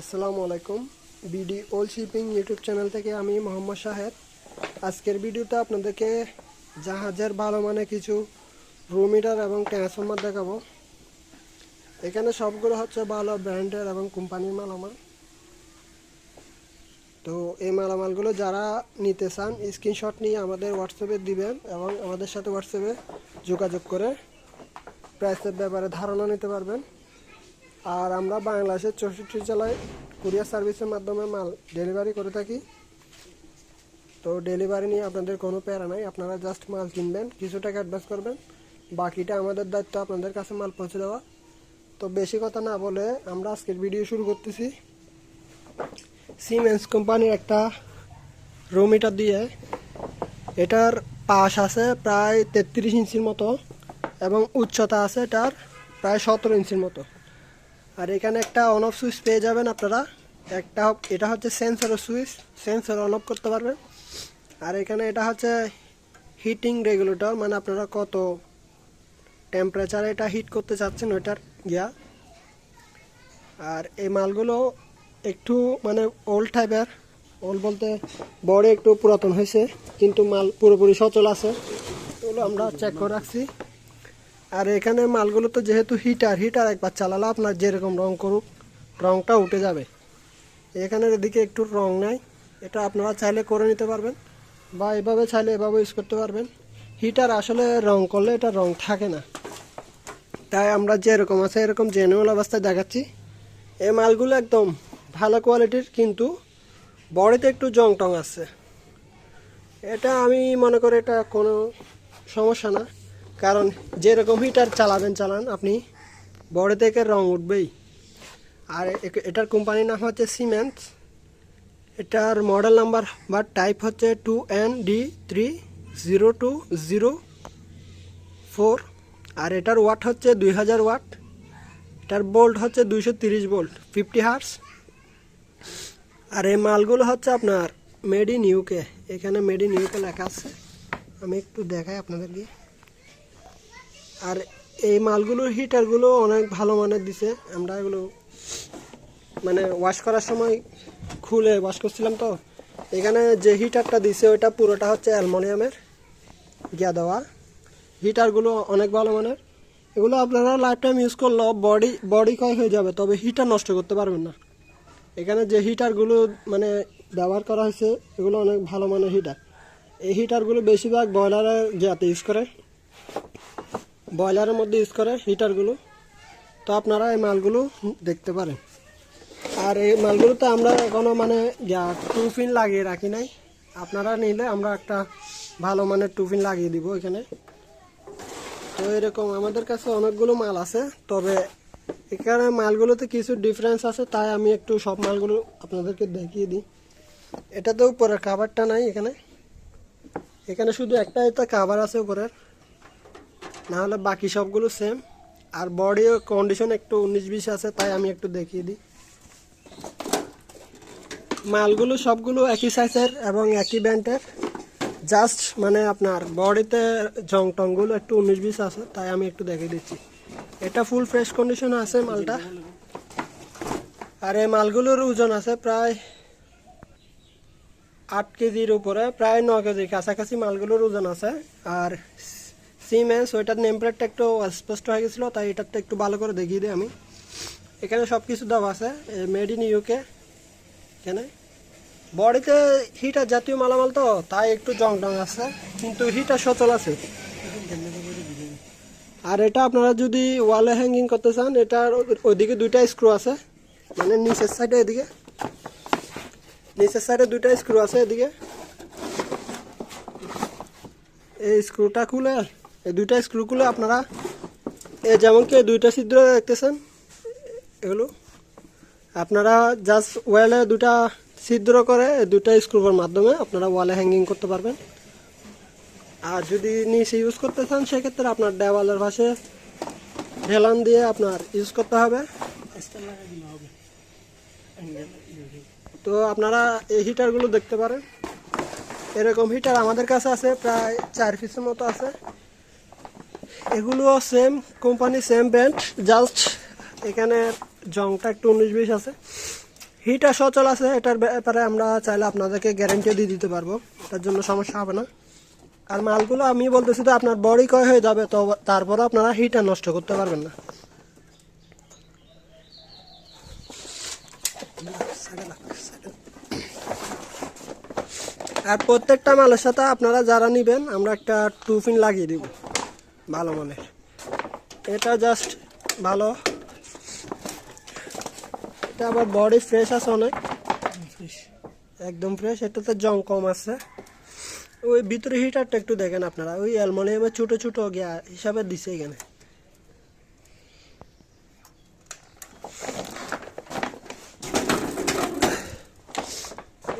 আসসালামু আলাইকুম। বিডি ওল শিপিং ইউটিউব চ্যানেল থেকে আমি মোহাম্মদ সাহেব আজকের ভিডিওতে আপনাদেরকে জাহাজের ভালো মানে কিছু রুমিটার এবং ট্রান্সফর্মার দেখাবো। এখানে সবগুলো হচ্ছে ভালো ব্র্যান্ডের এবং কোম্পানির মালামাল। তো এই মালামালগুলো যারা নিতে চান, স্ক্রিনশট নিয়ে আমাদের হোয়াটসঅ্যাপে দিবেন এবং আমাদের সাথে হোয়াটসঅ্যাপে যোগাযোগ করে প্রাইসের ব্যাপারে ধারণা নিতে পারবেন। আর আমরা বাংলাদেশের চৌষট্টি জেলায় কুরিয়ার সার্ভিসের মাধ্যমে মাল ডেলিভারি করে থাকি। তো ডেলিভারি নিয়ে আপনাদের কোনো প্যারা নাই, আপনারা জাস্ট মাল কিনবেন, কিছু টাকা অ্যাডভান্স করবেন, বাকিটা আমাদের দায়িত্ব, আপনাদের কাছে মাল পৌঁছে দেওয়া। তো বেশি কথা না বলে আমরা আজকের ভিডিও শুরু করতেছি। সিমেন্স কোম্পানির একটা রুম রুমিটার দিয়ে। এটার পাশ আছে প্রায় তেত্রিশ ইঞ্চির মতো এবং উচ্চতা আছে এটার প্রায় সতেরো ইঞ্চির মতো। আর এখানে একটা অন অফ সুইচ পেয়ে যাবেন আপনারা। একটা এটা হচ্ছে sensor switch sensor on off করতে পারবেন। আর এখানে এটা হচ্ছে হিটিং রেগুলেটর মানে আপনারা কত টেম্পারেচার এটা হিট করতে চাচ্ছেন ওইটার গিয়া আর এই মালগুলো একটু মানে ওল্ড টাইপের ওল্ড বলতে বড় একটু পুরাতন হয়েছে, কিন্তু মাল পুরোপুরি সচল আছে। এগুলো আমরা চেক করে রাখছি। আর এখানে মালগুলো তো যেহেতু হিটার হিটার একবার চালালে আপনার যেরকম রং করুক, রংটা উঠে যাবে। এখানের এদিকে একটু রং নাই, এটা আপনারা চাইলে করে নিতে পারবেন বা এভাবে চাইলে এভাবে ইউজ করতে পারবেন। হিটার আসলে রং করলে এটা রং থাকে না। তাই আমরা যেরকম আছে এরকম জেনুয়াল অবস্থায় দেখাচ্ছি। এই মালগুলো একদম ভালো কোয়ালিটির কিন্তু বডিতে একটু জং টং আছে। এটা আমি মনে করি এটা কোনো সমস্যা না। কারণ যেরকম হিটার চালাবেন, চালান, আপনি বড় থেকে রং উঠবেই। আর এটার কোম্পানির নাম হচ্ছে সিমেন্স এটার মডেল নাম্বার বা টাইপ হচ্ছে two N D three zero two zero four আর এটার ওয়াট হচ্ছে দুই হাজার ওয়াট এটার বোল্ট হচ্ছে দুইশো তিরিশ বোল্ট ফিফটি হার্স আর এই মালগুলো হচ্ছে আপনার মেড ইন ইউকে এখানে মেড ইন ইউকে লেখা আছে। আমি একটু দেখাই আপনাদেরকে। আর এই মালগুলোর হিটারগুলো অনেক ভালো মানের দিছে। আমরা এগুলো মানে ওয়াশ করার সময় খুলে ওয়াশ করছিলাম তো। এখানে যে হিটারটা দিছে, ওইটা পুরোটা হচ্ছে অ্যালমোনিয়ামের গিয়া দেওয়া। হিটারগুলো অনেক ভালো মানের। এগুলো আপনারা লাইফ টাইম ইউজ করলেও বডি বডি ক্ষয় হয়ে যাবে, তবে হিটার নষ্ট করতে পারবেন না। এখানে যে হিটারগুলো মানে ব্যবহার করা হয়েছে, এগুলো অনেক ভালো মানের হিটার এই হিটারগুলো বেশিরভাগ ব্রয়লারের যাতে ইউজ করে। ব্রয়লারের মধ্যে ইউজ করে হিটারগুলো তো আপনারা এই মালগুলো দেখতে পারেন। আর এই মালগুলোতে আমরা এখনও মানে টুফিন লাগিয়ে রাখি নাই। আপনারা নিলে আমরা একটা ভালো মানের টুফিন লাগিয়ে দিব এখানে। তো এরকম আমাদের কাছে অনেকগুলো মাল আছে, তবে এখানে মালগুলোতে কিছু ডিফারেন্স আছে, তাই আমি একটু সব মালগুলো আপনাদেরকে দেখিয়ে দিই। এটাতে উপরের কাভারটা নাই এখানে। এখানে শুধু একটা এটা কাভার আছে উপরের। না হলে বাকি সবগুলো সেম আর বডি কন্ডিশন একটু উনিশ বিশ আছে, তাই আমি একটু দেখিয়ে দিই। মালগুলো সবগুলো একই সাইজের এবং একই ব্যান্ডের। জাস্ট মানে আপনার বডিতে জং টংগুলো একটু উনিশ বিশ আছে, তাই আমি একটু দেখিয়ে দিচ্ছি। এটা ফুল ফ্রেশ কন্ডিশনে আছে মালটা। আর এই মালগুলোর ওজন আছে প্রায় আট কেজির উপরে, প্রায় ন কেজি। কাছাকাছি মালগুলোর ওজন আছে। আর সিমেন্স ওইটার নেম প্লেটটা একটু স্পষ্ট হয়ে গেছিল, তাই এটাতে একটু ভালো করে দেখিয়ে দিই আমি। এখানে সব কিছু দেওয়া আছে মেড ইন ইউকে এখানে। বডিতে হিটার জাতীয় মালামাল তো, তাই একটু জং টং আছে, কিন্তু হিটার সচল আছে। আর এটা আপনারা যদি ওয়ালে হ্যাঙ্গিং করতে চান, এটার ওইদিকে দুইটা স্ক্রু আছে মানে নিচের সাইডে এদিকে। নিচের সাইডে দুইটা স্ক্রু আছে এদিকে। এই স্ক্রুটা খুলে এই দুইটা স্ক্রু খুলে আপনারা এই যেমন কি দুইটা ছিদ্র দেখতেছেন? এগুলো আপনারা জাস্ট ওয়ালে দুটা ছিদ্র করে দুটা স্ক্রুর মাধ্যমে আপনারা ওয়ালে হ্যাঙ্গিং করতে পারবেন। আর যদি নিচে ইউজ করতে চান, সেক্ষেত্রে আপনার দেওয়ালের পাশে ঢেলান দিয়ে আপনার ইউজ করতে হবে। তো আপনারা এই হিটারগুলো দেখতে পারেন। এরকম হিটার আমাদের কাছে আছে, প্রায় চার পিসের মতো আছে। এগুলো same company same brand just এখানে জংটা একটু উনিশ বিশ আছে। হিটার সচল আছে, এটার ব্যাপারে আমরা চাইলে আপনাদেরকে গ্যারেন্টিও দিয়ে দিতে পারব। এটার জন্য সমস্যা হবে না। আর মালগুলো আমি বলতেছি তো, আপনার বডি কয় হয়ে যাবে, তো তারপরে আপনারা হিটার নষ্ট করতে পারবেন না। আর প্রত্যেকটা মালের সাথে আপনারা যারা নেবেন, আমরা একটা টুফিন লাগিয়ে দিব। ভালো মানের এটা জাস্ট ভালো। এটা আবার বডি ফ্রেশ আছে অনেক। একদম ফ্রেশ এটাতে জং কম আছে। ওই ভিতরে হিটারটা একটু দেখেন আপনারা ওই অ্যালমোনিয়ামের ছোটো ছোটো গিয়া হিসাবে দিছে এখানে।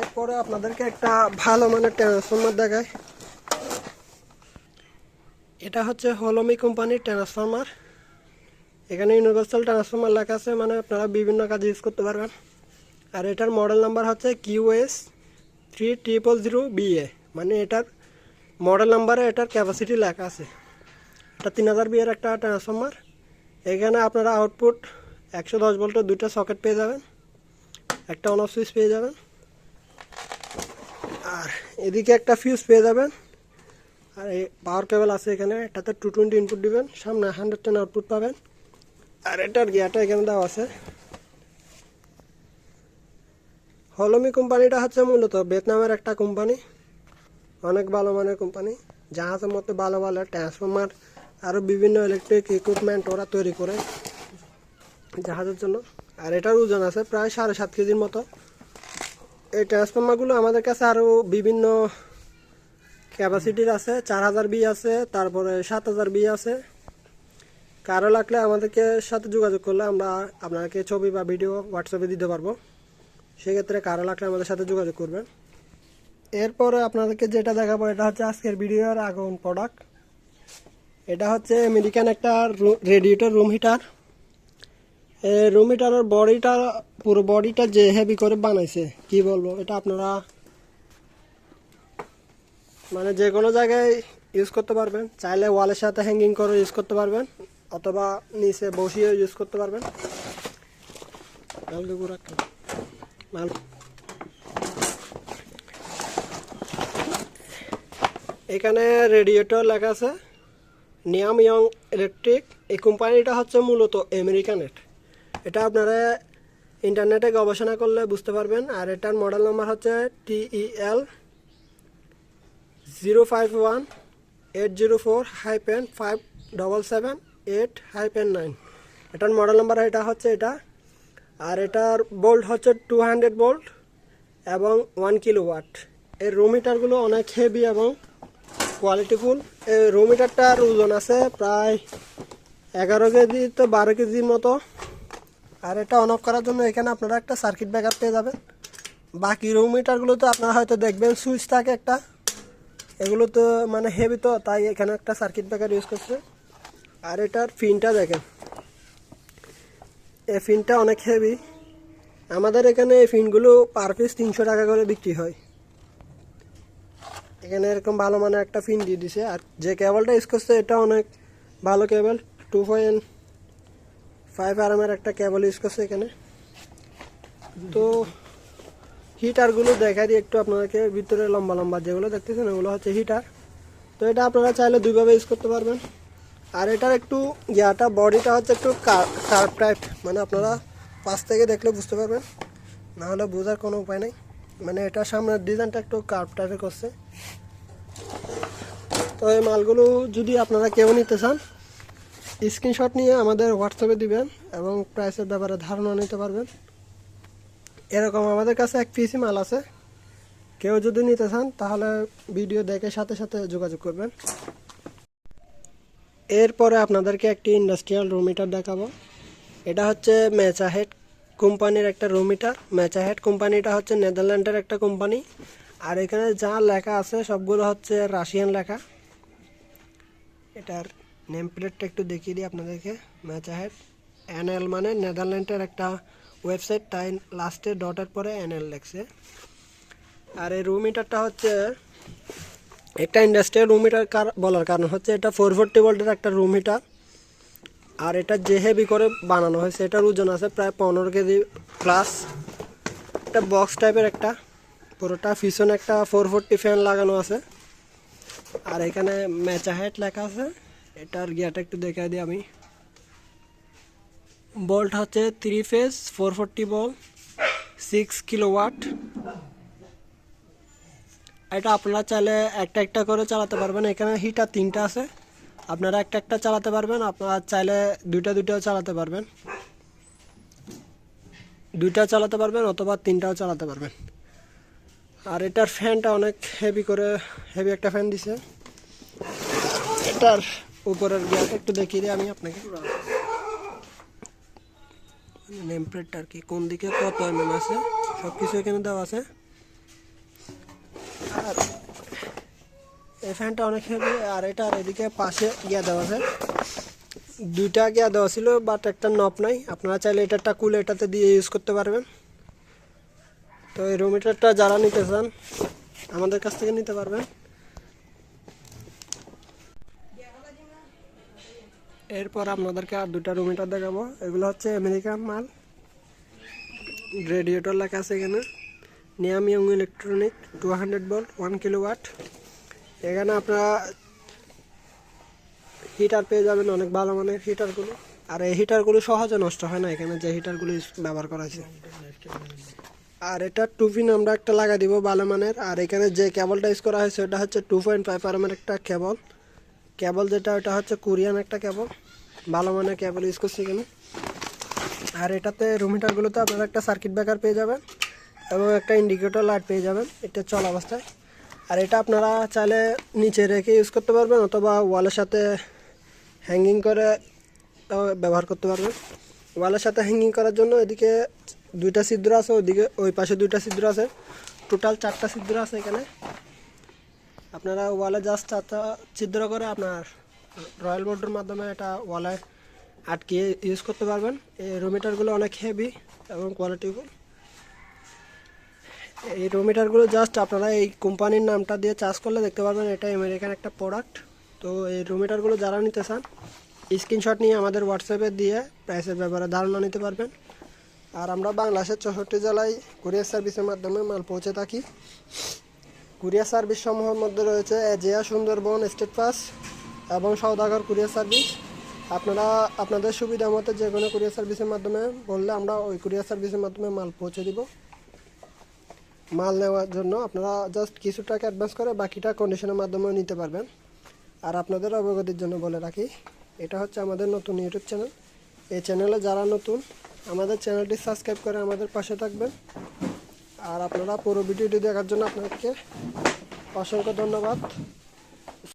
এরপরে আপনাদেরকে একটা ভালো মানের ট্রান্সফর্মার দেখায় এটা হচ্ছে হলমি কোম্পানির ট্রান্সফর্মার এখানে ইউনিভার্সাল ট্রান্সফর্মার লেখা আছে মানে আপনারা বিভিন্ন কাজে ইউজ করতে পারবেন। আর এটার মডেল নাম্বার হচ্ছে QS three triple zero BA মানে এটার মডেল নাম্বারে এটার ক্যাপাসিটি লেখা আছে। এটা তিন হাজার বিয়ের একটা ট্রান্সফর্মার এখানে আপনারা আউটপুট একশো দশ ভোল্টের দুইটা সকেট পেয়ে যাবেন। একটা অন সুইচ পেয়ে যাবেন। আর এদিকে একটা ফিউজ পেয়ে যাবেন। আর এই পাওয়ার কেবল আছে এখানে, এটাতে টু টোয়েন্টি ইনপুট দিবেন, সামনে হান্ড্রেড টেন আউটপুট পাবেন। আর এটার গিয়াটা এখানে দেওয়া আছে। হলমি কোম্পানিটা হচ্ছে মূলত ভিয়েতনামের একটা কোম্পানি, অনেক ভালো মানের কোম্পানি। জাহাজের মধ্যে ভালো ভালো ট্রান্সফর্মার আরও বিভিন্ন ইলেকট্রিক ইকুইপমেন্ট ওরা তৈরি করে জাহাজের জন্য। আর এটার ওজন আছে প্রায় সাড়ে সাত কেজির মতো। এই ট্রান্সফর্মারগুলো আমাদের কাছে আরও বিভিন্ন ক্যাপাসিটির আছে, চার হাজার বি আছে, তারপরে সাত হাজার বি আছে। কারও লাগলে আমাদেরকে সাথে যোগাযোগ করলে আমরা আপনাকে ছবি বা ভিডিও হোয়াটসঅ্যাপে দিতে পারব। সেক্ষেত্রে কারও লাগলে আমাদের সাথে যোগাযোগ করবেন। এরপরে আপনাদেরকে যেটা দেখাবো, এটা হচ্ছে আজকের ভিডিওর আগুন প্রোডাক্ট এটা হচ্ছে আমেরিকান একটা রেডিয়েটর রুম হিটার রুম হিটারের বডিটা পুরো বডিটা যে হেভি করে বানাইছে, কি বলব? এটা আপনারা মানে যে কোনো জায়গায় ইউজ করতে পারবেন। চাইলে ওয়ালের সাথে হ্যাঙ্গিং করে ইউজ করতে পারবেন, অথবা নিচে বসিয়ে ইউজ করতে পারবেন। এখানে রেডিয়েটর লেখা আছে নিয়াম ইয়ং ইলেকট্রিক এই কোম্পানিটা হচ্ছে মূলত আমেরিকানের এটা আপনারা ইন্টারনেটে গবেষণা করলে বুঝতে পারবেন, আর এটার মডেল নাম্বার হচ্ছে TEL zero five one, eight zero four, hyphen five double seven, eight hyphen nine. এটার মডেল নাম্বার এটা হচ্ছে এটা। আর এটার বোল্ট হচ্ছে টু হান্ড্রেড বোল্ট এবং ওয়ান কিলো ওয়াট এর রুম হিটারগুলো অনেক হেভি এবং কোয়ালিটিফুল এই রুম হিটারটার ওজন আছে প্রায় এগারো কেজি তো বারো কেজির মতো। আর এটা অন অফ করার জন্য এখানে আপনারা একটা সার্কিট ব্যাকআপ পেয়ে যাবেন। বাকি রুম হিটারগুলো তো আপনারা হয়তো দেখবেন, সুইচ থাকে একটা। এগুলো তো মানে হেভি তো, তাই এখানে একটা সার্কিট ব্রেকার ইউজ করছে। আর এটার ফিনটা দেখেন। এই ফিনটা অনেক হেভি আমাদের এখানে এই ফিনগুলো পার পিস তিনশো টাকা করে বিক্রি হয়। এখানে এরকম ভালো মানের একটা ফিন দিয়ে দিছে। আর যে কেবলটা ইউজ করছে, এটা অনেক ভালো কেবল টু পয়েন্ট ফাইভ আর এর একটা কেবল ইউজ করছে এখানে। তো হিটারগুলো দেখা দিই একটু আপনাদেরকে ভিতরে লম্বা লম্বা যেগুলো দেখতেছেন, ওগুলো হচ্ছে হিটার তো এটা আপনারা চাইলে দুইভাবে ইউজ করতে পারবেন। আর এটার একটু ইয়াটা বডিটা হচ্ছে একটু কার্ভ টাইপ মানে আপনারা পাশ থেকে দেখলে বুঝতে পারবেন। না হলে বোঝার কোনো উপায় নেই। মানে এটা সামনের ডিজাইনটা একটু কার্ভ টাইপের করছে। তো এই মালগুলো যদি আপনারা কেউ নিতে চান স্ক্রিনশট নিয়ে আমাদের হোয়াটসঅ্যাপে দিবেন এবং প্রাইসের ব্যাপারে ধারণা নিতে পারবেন। এরকম আমাদের কাছে এক পিসি মাল আছে। কেউ যদি নিতে চান, তাহলে ভিডিও দেখে সাথে সাথে যোগাযোগ করবেন। এরপরে আপনাদেরকে একটি ইন্ডাস্ট্রিয়াল রুম হিটার দেখাবো। এটা হচ্ছে ম্যাচাহেড কোম্পানির একটা রুম হিটার ম্যাচাহেড কোম্পানিটা হচ্ছে নেদারল্যান্ডের একটা কোম্পানি। আর এখানে যা লেখা আছে, সবগুলো হচ্ছে রাশিয়ান লেখা। এটার নেম প্লেটটা একটু দেখিয়ে দিই আপনাদেরকে। ম্যাচাহেড এনএল মানে নেদারল্যান্ডের একটা ওয়েবসাইট তাই লাস্টে ডটের পরে এনএল লেখছে। আর এই রুম হিটারটা হচ্ছে, একটা ইন্ডাস্ট্রিয়াল রুম হিটার বলার কারণ হচ্ছে এটা ফোর ফোরটি ভোল্টের একটা রুম হিটার আর এটা যে হেভি করে বানানো হয়েছে, এটার ওজন আছে প্রায় পনেরো কেজি প্লাস একটা বক্স টাইপের একটা, পুরোটা পিছনে একটা ফোর ফোরটি ফ্যান লাগানো আছে। আর এখানে ম্যাচা হেড লেখা আছে। এটার গিয়ারটা একটু দেখে দিই আমি। বল্ট হচ্ছে থ্রি ফেজ ফোর ফোরটি বল সিক্স কিলো ওয়াট এটা আপনারা চাইলে একটা একটা করে চালাতে পারবেন। এখানে হিটার তিনটা আছে। আপনারা একটা একটা চালাতে পারবেন। আপনারা চাইলে দুইটা দুইটাও চালাতে পারবেন। দুইটা চালাতে পারবেন অথবা তিনটাও চালাতে পারবেন। আর এটার ফ্যানটা অনেক হেভি করে হেভি একটা ফ্যান দিছে। এটার উপরের একটু দেখিয়ে দিই আমি আপনাকে। নেম প্লেটটা আর কি। কোন দিকে কত এমএম আছে? সব কিছু এখানে দেওয়া আছে। আর এই ফ্যানটা অনেক হেভি আর এটার এদিকে পাশে গিয়া দেওয়া আছে। দুইটা গিয়া দেওয়া ছিল বাট একটা নব নাই। আপনারা চাইলে এটারটা কুলে এটাতে দিয়ে ইউজ করতে পারবেন। তো এই রুমিটারটা যারা নিতে চান, আমাদের কাছ থেকে নিতে পারবেন। এরপর আপনাদেরকে আর দুটা রুমিটার দেখাবো। এগুলো হচ্ছে আমেরিকান মাল। রেডিয়েটর লেখা আছে এখানে। নিয়াম young electronic two hundred volt one kilowatt এখানে আপনারা হিটার পেয়ে যাবেন, অনেক ভালো মানের হিটারগুলো আর এই হিটারগুলো সহজে নষ্ট হয় না, এখানে যে হিটারগুলো ব্যবহার করা হয়েছে। আর এটা টু পিন আমরা একটা লাগা দিব ভালো মানের। আর এখানে যে কেবলটা ইউজ করা হয়েছে, ওটা হচ্ছে টু পয়েন্ট ফাইভ একটা কেবল কেবল যেটা, ওটা হচ্ছে কোরিয়ান একটা কেবল ভালো মানের কেবল ইউজ করছি এখানে। আর এটাতে রুম হিটারগুলোতে আপনারা একটা সার্কিট ব্রেকার পেয়ে যাবেন এবং একটা ইন্ডিকেটর লাইট পেয়ে যাবেন, এটা চল অবস্থায়। আর এটা আপনারা চাইলে নিচে রেখে ইউজ করতে পারবেন অথবা ওয়ালের সাথে হ্যাঙ্গিং করে ব্যবহার করতে পারবেন। ওয়ালের সাথে হ্যাঙ্গিং করার জন্য এদিকে দুইটা ছিদ্র আছে ওইদিকে ওই পাশে দুইটা ছিদ্র আছে। টোটাল চারটা ছিদ্র আছে এখানে। আপনারা ওয়ালে জাস্ট চারটা ছিদ্র করে আপনার রয়্যাল বোর্ডের মাধ্যমে এটা ওয়ালে আটকিয়ে ইউজ করতে পারবেন। এই রোমিটারগুলো অনেক হেভি এবং কোয়ালিটিফুল এই রোমিটারগুলো জাস্ট আপনারা এই কোম্পানির নামটা দিয়ে চার্জ করলে দেখতে পারবেন, এটা আমেরিকান একটা প্রোডাক্ট তো এই রোমিটারগুলো যারা নিতে চান স্ক্রিনশট নিয়ে আমাদের হোয়াটসঅ্যাপে দিয়ে প্রাইসের ব্যাপারে ধারণা নিতে পারবেন। আর আমরা বাংলাদেশের চৌষট্টি জেলায় কুরিয়ার সার্ভিসের মাধ্যমে মাল পৌঁছে থাকি। কুরিয়ার সার্ভিস সমূহের মধ্যে রয়েছে এজিয়া সুন্দরবন স্টেট পাস এবং সৌদাগর কুরিয়ার সার্ভিস আপনারা আপনাদের সুবিধা মতো যে কোনো কুরিয়ার সার্ভিসের মাধ্যমে বললে আমরা ওই কুরিয়ার সার্ভিসের মাধ্যমে মাল পৌঁছে দিব। মাল নেওয়ার জন্য আপনারা জাস্ট কিছু টাকা অ্যাডভান্স করে বাকিটা কন্ডিশনের মাধ্যমেও নিতে পারবেন। আর আপনাদের অবগতির জন্য বলে রাখি, এটা হচ্ছে আমাদের নতুন ইউটিউব চ্যানেল এই চ্যানেলে যারা নতুন, আমাদের চ্যানেলটি সাবস্ক্রাইব করে আমাদের পাশে থাকবেন। আর আপনারা পুরো ভিডিওটি দেখার জন্য আপনাকে অসংখ্য ধন্যবাদ।